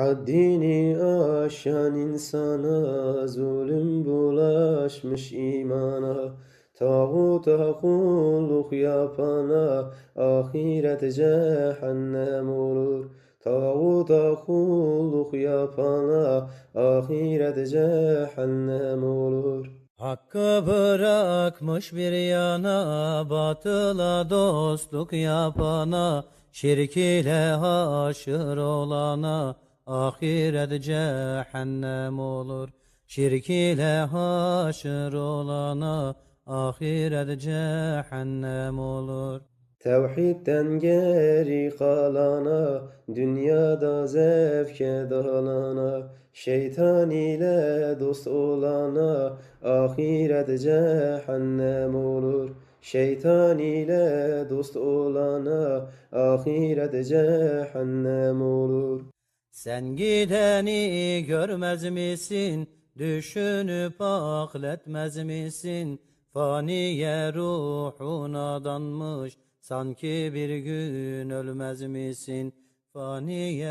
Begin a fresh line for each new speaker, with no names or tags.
Haddini aşan insana zulüm bulaşmış imana Tağuta kulluk yapana ahiret cehennem olur. Tağuta kulluk yapana ahiret cehennem olur.
Hakkı bırakmış bir yana, batıla dostluk yapana, şirk ile haşır olana, ahiret cehennem olur. Şirk ile haşır olana, ahiret cehennem olur.
Tevhidden geri kalana, dünyada zevke dalana, şeytan ile dost olana, ahiret cehennem olur. Şeytan ile dost olana, ahiret cehennem olur.
Sen gideni görmez misin? Düşünüp akletmez misin? Faniye ruhun adanmış, sanki bir gün ölmez misin? Faniye